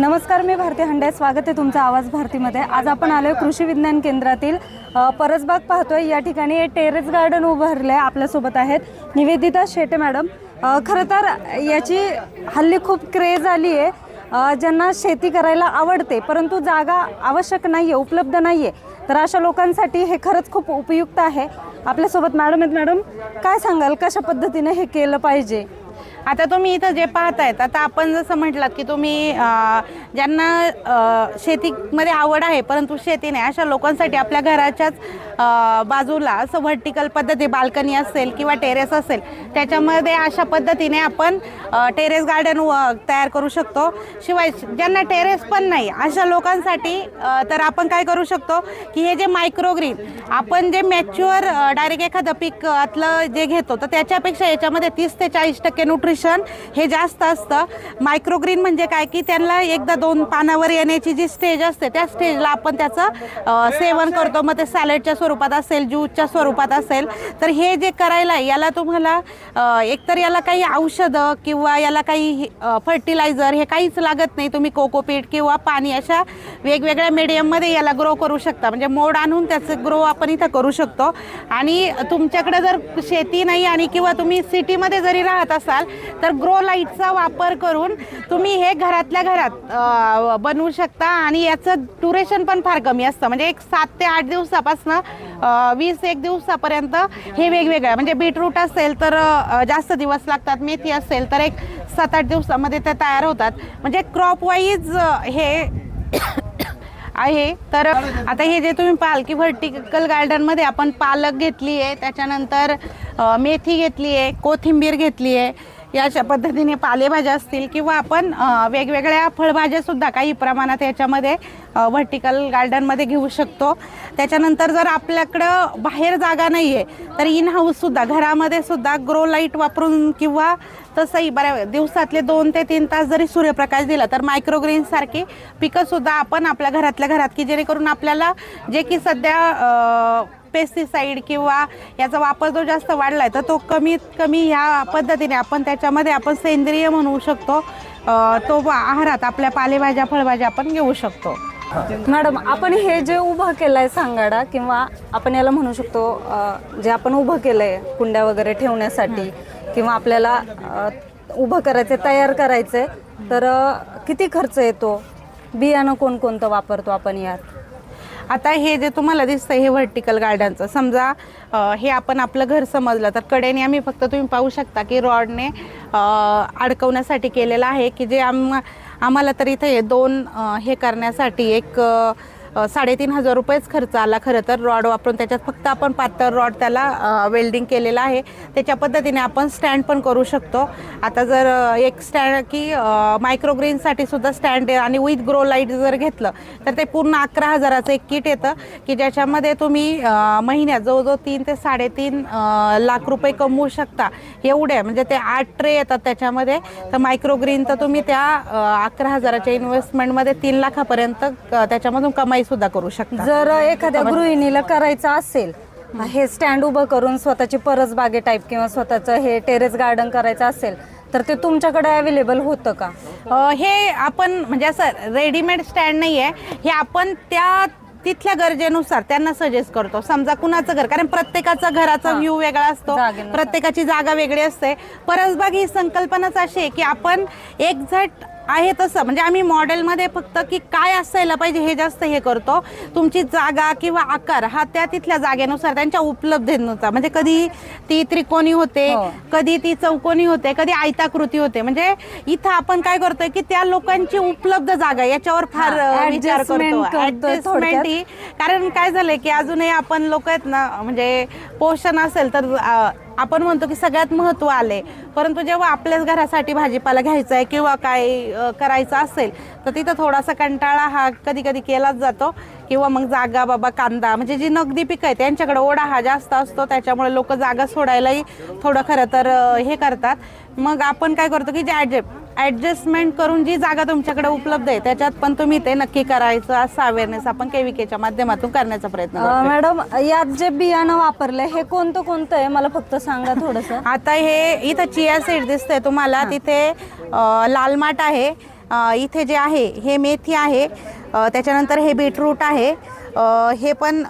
नमस्कार मी भारती हंडे. स्वागत आहे तुमचा आवाज भारतीमध्ये. आज आपण आलो आहे कृषी विज्ञान केंद्रातील परसबाग पाहतोय. या ठिकाणी टेरेस गार्डन उभारलं आहे आपल्यासोबत आहेत निवेदिता शेटे मॅडम. खरं तर याची हल्ली खूप क्रेज आली आहे. ज्यांना शेती करायला आवडते परंतु जागा आवश्यक नाही आहे उपलब्ध नाही आहे तर अशा लोकांसाठी हे खरंच खूप उपयुक्त आहे. आपल्यासोबत मॅडम आहेत. मॅडम काय सांगाल? कशा पद्धतीने हे केलं पाहिजे? आता तुम्ही इथं जे पाहतायत आता आपण जसं म्हटलात की तुम्ही ज्यांना शेतीमध्ये आवड आहे परंतु शेती नाही अशा लोकांसाठी आपल्या घराच्याच बाजूला असं व्हर्टिकल पद्धती बाल्कनी असेल किंवा टेरेस असेल त्याच्यामध्ये अशा पद्धतीने आपण टेरेस गार्डन तयार करू शकतो. शिवाय ज्यांना टेरेस पण नाही अशा लोकांसाठी तर आपण काय करू शकतो की हे जे मायक्रोग्रीन आपण जे मॅच्युअर डायरेक्ट एखादं पीक आतलं जे घेतो तर त्याच्यापेक्षा याच्यामध्ये तीस ते चाळीस टक्के न्यूट्रिशन हे जास्त असतं. मायक्रोग्रीन म्हणजे काय की त्यांना एकदा दोन पानावर येण्याची जी स्टेज असते त्या स्टेजला आपण त्याचं सेवन करतो. मग ते सॅलडच्या स्वरूपात असेल ज्यूसच्या स्वरूपात असेल. तर हे जे करायला आहे, याला तुम्हाला एकतर याला काही औषधं किंवा याला काही फर्टिलायझर हे काहीच लागत नाही. तुम्ही कोकोपीट किंवा पाणी अशा वेगवेगळ्या मीडियममध्ये याला ग्रो करू शकता. म्हणजे मोड आणून त्याचं ग्रो आपण इथं करू शकतो. आणि तुमच्याकडे जर शेती नाही आणि किंवा तुम्ही सिटीमध्ये जरी राहत असाल तर ग्रो लाईटचा वापर करून तुम्ही हे घरातल्या घरात बनवू शकता आणि याचं ड्युरेशन पण फार कमी असतं. म्हणजे एक सात ते आठ दिवसापासनं वीस एक दिवसापर्यंत हे वेगवेगळं म्हणजे बीटरूट असेल तर जास्त दिवस लागतात मेथी असेल तर एक सात आठ दिवसामध्ये ते तयार होतात. म्हणजे क्रॉप वाईज हे आहे. तर आता हे जे तुम्ही पाल की व्हर्टिकल गार्डनमध्ये आपण पालक घेतली आहे त्याच्यानंतर मेथी घेतली आहे कोथिंबीर घेतली आहे या अशा पद्धतीने पालेभाज्या असतील किंवा आपण वेगवेगळ्या फळभाज्यासुद्धा काही प्रमाणात याच्यामध्ये व्हर्टिकल गार्डनमध्ये घेऊ शकतो. त्याच्यानंतर जर आपल्याकडं बाहेर जागा नाही आहे तर इन हाऊससुद्धा घरामध्ये सुद्धा ग्रो लाइट वापरून किंवा तसंही बऱ्या दिवसातले दोन ते तीन तास जरी सूर्यप्रकाश दिला तर मायक्रोग्रीनसारखी पिकंसुद्धा आपण आपल्या घरातल्या घरात की जेणेकरून आपल्याला जे की सध्या पेस्टिसाईड किंवा याचा वापर जो जास्त वाढला आहे तर तो कमीत कमी ह्या पद्धतीने आपण त्याच्यामध्ये आपण सेंद्रिय म्हणू शकतो. तो आहारात आपल्या पालेभाज्या फळभाज्या आपण घेऊ शकतो. मॅडम आपण हे जे उभं केलं आहे सांगाडा किंवा आपण याला म्हणू शकतो जे आपण उभं केलं आहे कुंड्या वगैरे ठेवण्यासाठी किंवा आपल्याला उभं करायचं तयार करायचं तर किती खर्च येतो? बियाणं कोणकोणतं वापरतो आपण यात? आता हे जे तुम्हाला दिसतं हे व्हर्टिकल गार्डनचं समजा हे आपण आपलं घर समजलं तर कडेने आम्ही फक्त तुम्ही पाहू शकता की रॉडने अडकवण्यासाठी केलेलं आहे की जे आम आम्हाला तर इथे दोन हे करण्यासाठी एक साडेतीन हजार रुपयेच खर्च आला खरं तर. रॉड वापरून त्याच्यात फक्त आपण पातळ रॉड त्याला वेल्डिंग केलेलं आहे. त्याच्या पद्धतीने आपण स्टँड पण करू शकतो. आता जर एक स्टँड की मायक्रोग्रीनसाठी सुद्धा स्टँड आणि विथ ग्रो लाइट जर घेतलं तर ते पूर्ण अकरा हजाराचं एक किट येतं. की ज्याच्यामध्ये तुम्ही महिन्यात जवळजवळ तीन ते साडेतीन लाख रुपये कमवू शकता. एवढे म्हणजे ते आठ ट्रे येतात त्याच्यामध्ये. तर मायक्रोग्रीन तर तुम्ही त्या अकरा हजाराच्या इन्व्हेस्टमेंटमध्ये तीन लाखापर्यंत त्याच्यामधून कमाई सुद्धा करू शकता. जर एखाद्या गृहिणीला करायचं असेल हे स्टँड उभं करून स्वतःची परसबागे टाईप किंवा स्वतःचं हे टेरेस गार्डन करायचं असेल तर ते तुमच्याकडे अवेलेबल होतं का? अ, हे आपण म्हणजे असं रेडीमेड स्टँड नाही आहे हे आपण त्या तिथल्या गरजेनुसार त्यांना सजेस्ट करतो. समजा कुणाचं घर कारण प्रत्येकाचा घराचा हा. व्ह्यू वेगळा असतो. जागेनुसार. प्रत्येकाची जागा वेगळी असते. परसबाग ही संकल्पनाच अशी आहे की आपण एक्झॅक्ट आहे तसं. म्हणजे आम्ही मॉडेलमध्ये फक्त की काय असायला पाहिजे हे जास्त हे करतो. तुमची जागा किंवा आकार हा त्या तिथल्या जागेनुसार त्यांच्या उपलब्धतेनुसार. म्हणजे कधी ती त्रिकोणी होते हो. कधी ती चौकोनी होते कधी आयताकृती होते. म्हणजे इथं आपण काय करतोय की त्या लोकांची उपलब्ध जागा याच्यावर फार विचार करतो. ही कारण काय झालंय की अजूनही आपण लोक आहेत ना म्हणजे पोषण असेल तर आपण म्हणतो की सगळ्यात महत्त्व आले परंतु जेव्हा आपल्याच घरासाठी भाजीपाला घ्यायचा आहे किंवा काय करायचं असेल तर तिथं थोडासा कंटाळा हा कधी कधी केलाच जातो. किंवा मग जागा बाबा कांदा म्हणजे जी नगदी पिकं आहे त्यांच्याकडे ओढा हा जास्त असतो. त्याच्यामुळे लोक जागा सोडायलाही थोडं खरं तर हे करतात. मग आपण काय करतो की जे ॲडजस्टमेंट करून जी जागा तुमच्याकडे उपलब्ध आहे त्याच्यात पण तुम्ही ते नक्की करायचं असं अवेअरनेस आपण केविकेच्या माध्यमातून करण्याचा प्रयत्न मॅडम यात जे बियाणं वापरलंय हे कोणतं कोणतं आहे? मला फक्त सांगा थोडंसं. आता हे इथं चिया सीड दिसतंय तुम्हाला. तिथे अ, लाल माठ आहे. अ, इथे जे आहे हे मेथी आहे. अ, त्याच्यानंतर हे बीटरूट आहे. अ, हे पण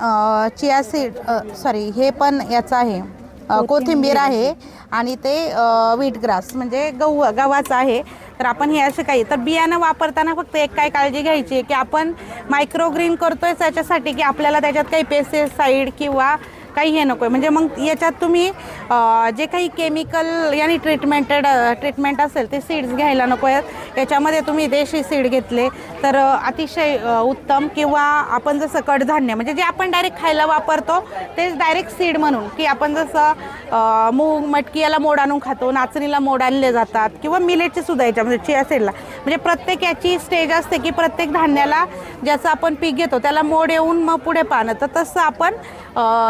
चिया सीड सॉरी हे पण याचं आहे. अ, कोथिंबीर आहे आणि ते व्हीट ग्रास म्हणजे गहू गव्हाचं आहे. तर आपण हे असं काही तर बियाणं वापरताना फक्त एक काय काळजी घ्यायची की आपण मायक्रोग्रीन करतोय त्याच्यासाठी की आपल्याला त्याच्यात काही पेस्टिसाईड किंवा काही हे नको आहे म्हणजे मग याच्यात तुम्ही जे काही केमिकल याने ट्रीटमेंटेड ट्रीटमेंट असेल ते सीड्स घ्यायला नको आहेत याच्यामध्ये तुम्ही देशी सीड घेतले तर अतिशय उत्तम किंवा आपण जसं कडधान्य म्हणजे जे आपण डायरेक्ट खायला वापरतो तेच डायरेक्ट सीड म्हणून. की आपण जसं मूग मटकी याला मोड आणून खातो नाचणीला मोड आणले जातात किंवा मिलेटचे सुद्धा याच्यामध्ये चिया सीडला म्हणजे प्रत्येक याची स्टेज असते की प्रत्येक धान्याला ज्याचं आपण पीक घेतो त्याला मोड येऊन मग पुढे पाहणं. तर तसं आपण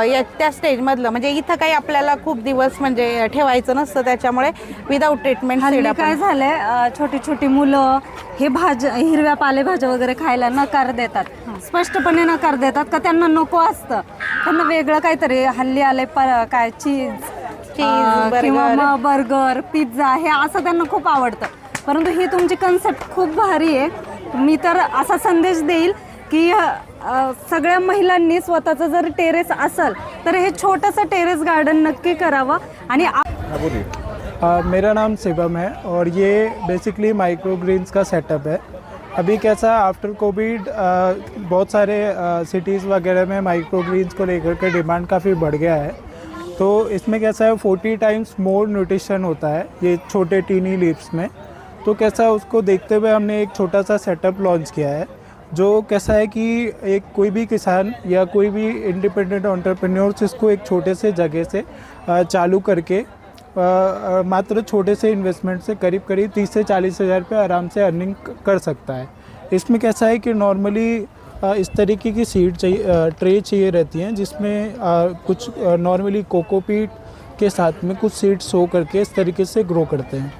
या त्या स्टेजमधलं म्हणजे इथं काही आपल्याला खूप दिवस म्हणजे ठेवायचं नसतं त्याच्यामुळे विदाऊट ट्रीटमेंट काय झालंय छोटी छोटी मुलं हे भाज्या हिरव्या पालेभाज्या वगैरे खायला नकार देतात. स्पष्टपणे नकार देतात का त्यांना नको असतं? त्यांना वेगळं काहीतरी हल्ली आले पर काय चीज किंवा बर्गर पिझ्झा हे असं त्यांना खूप आवडतं. परंतु ही तुमची कन्सेप्ट खूप भारी आहे. मी तर असा संदेश देईल की सगळ्या महिलांनी स्वतःचं जर टेरेस असेल तर हे छोटंसं टेरेस गार्डन नक्की करावं. आणि बोलिए. मेरा नाम शिवम है और ये बेसिकली माइक्रो ग्रीन्स का सेटअप है. अभी कैसा आफ्टर कोविड बहुत सारे सिटीज़ वगैरह में माइक्रो ग्रीन्स को लेकर के डिमांड काफ़ी बढ़ गया है। तो इसमें कैसा है फोर्टी टाइम्स मोर न्यूट्रिशन होता है ये छोटे टीनी लीव्स में। तो कैसा उसको देखते हुए हमने एक छोटा सा सेटअप लॉन्च किया है, जो कैसा है कि एक कोई भी किसान या कोई भी इंडिपेंडेंट एंटरप्रेन्योर्स इसको एक छोटे से जगह से चालू करके मात्र छोटे से इन्वेस्टमेंट से करीब करीब तीस से चालीस हज़ार रुपये आराम से अर्निंग कर सकता है। इसमें कैसा है कि नॉर्मली इस तरीके की सीड चाहिए ट्रे चाहिए रहती हैं, जिसमें कुछ नॉर्मली कोकोपीट के साथ में कुछ सीड सो करके इस तरीके से ग्रो करते हैं।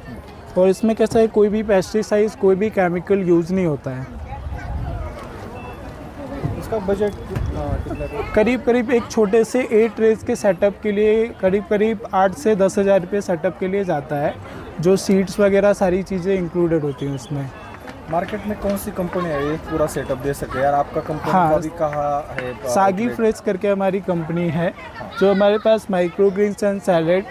और इसमें कैसा है कोई भी पेस्टिसाइड्स कोई भी केमिकल यूज़ नहीं होता है इसका बजट करीब करीब एक छोटे से एट रेस के सेटअप के लिए करीब करीब आठ से दस हज़ार रुपये सेटअप के लिए जाता है जो सीड्स वगैरह सारी चीज़ें इंक्लूडेड होती हैं उसमें मार्केट में कौन सी कंपनी है ये पूरा सेटअप दे सके यार आपका कंपनी हाँ। का कहाँ है सागी? फ्रेश करके हमारी कंपनी है हाँ। जो हमारे pass micro greens and salad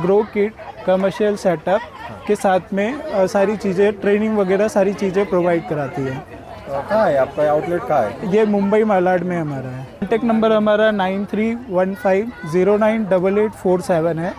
grow kit commercial setup के साथ में सारी चीज़ें ट्रेनिंग वगैरह सारी चीज़ें प्रोवाइड कराती है। कहाँ है? आपका आउटलेट कहाँ है? ये मुंबई मालाड में हमारा है। कॉन्टेक्ट नंबर हमारा nine three one five zero nine double eight four seven है।